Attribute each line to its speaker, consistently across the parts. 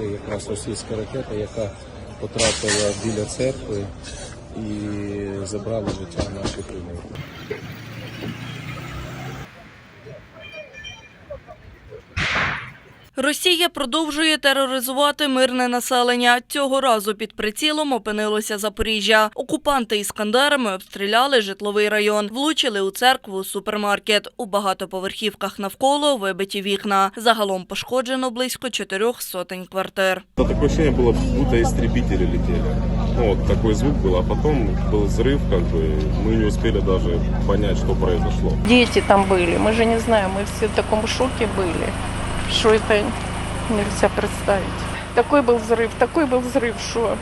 Speaker 1: це якраз російська ракета, яка потрапила біля церкви і забрала життя наших людей.
Speaker 2: Росія продовжує тероризувати мирне населення. Цього разу під прицілом опинилося Запоріжжя. Окупанти іскандерами обстріляли житловий район, влучили у церкву, супермаркет. У багатоповерхівках навколо вибиті вікна. Загалом пошкоджено близько чотирьох сотень квартир.
Speaker 3: Да, Такое ощущение было, будто истребители летели. Ну, вот такой звук был, а потом был взрыв, как бы мы не успели даже понять, что произошло.
Speaker 4: Дети там были, мы же не знаем, мы все в таком шоке были, что это нельзя представить. Такой был взрыв, такой был взрыв, что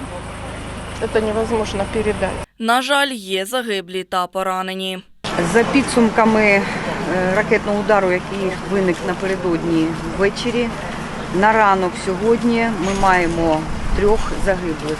Speaker 4: это невозможно передать.
Speaker 2: На жаль, є загиблі та поранені.
Speaker 5: За підсумками е, ракетного удару, який виник напередодні ввечері, на ранок сьогодні ми маємо трьох загиблих.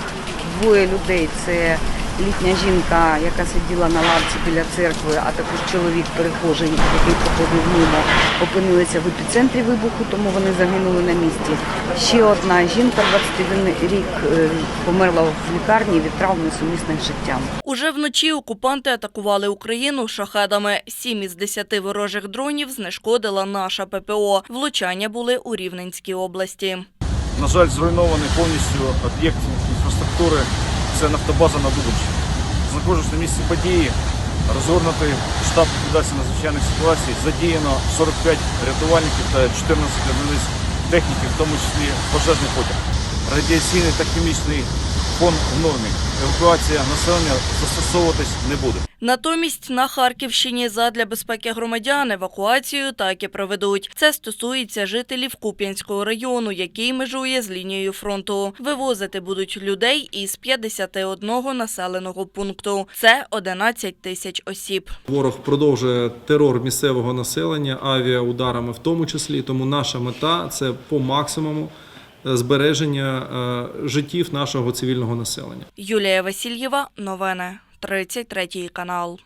Speaker 5: Двоє людей це літня жінка, яка сиділа на лавці біля церкви, а також чоловік перехожий, який проходив мимо, опинилися в епіцентрі вибуху, тому вони загинули на місці. Ще одна жінка, 21 рік, е, померла в лікарні від травм несумісних з життям.
Speaker 2: Уже вночі окупанти атакували Україну шахедами. Сім із десяти ворожих дронів знешкодила наша ППО. Влучання були у Рівненській області.
Speaker 6: На жаль, зруйнований повністю об'єкт інфраструктури. Це нафтобаза на Дубовщині. Знаходжусь на місці події. Розгорнутий штаб ліквідації надзвичайних ситуацій. Задіяно 45 рятувальників та 14 одиниць техніки, в тому числі пожежний потяг. Радіаційний та хімічний фон в нормі. Евакуація населення застосовуватись не буде.
Speaker 2: Натомість на Харківщині задля безпеки громадян евакуацію так і проведуть. Це стосується жителів Куп'янського району, який межує з лінією фронту. Вивозити будуть людей із 51 населеного пункту. Це 11 тисяч осіб.
Speaker 7: Ворог продовжує терор місцевого населення авіаударами, в тому числі. Тому наша мета це по максимуму збереження е, життів нашого цивільного населення.
Speaker 2: Юлія Васильєва, новини, 33 канал.